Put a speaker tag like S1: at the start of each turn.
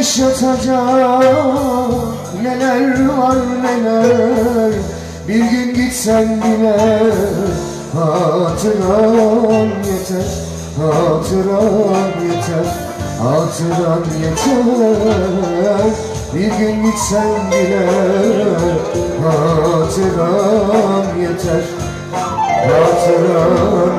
S1: yaşatacak neler var neler. Bir gün gitsen bile hatıran yeter Hatıran yeter, hatıran yeter. Bir gün gitsen bile hatıran yeter Hatıran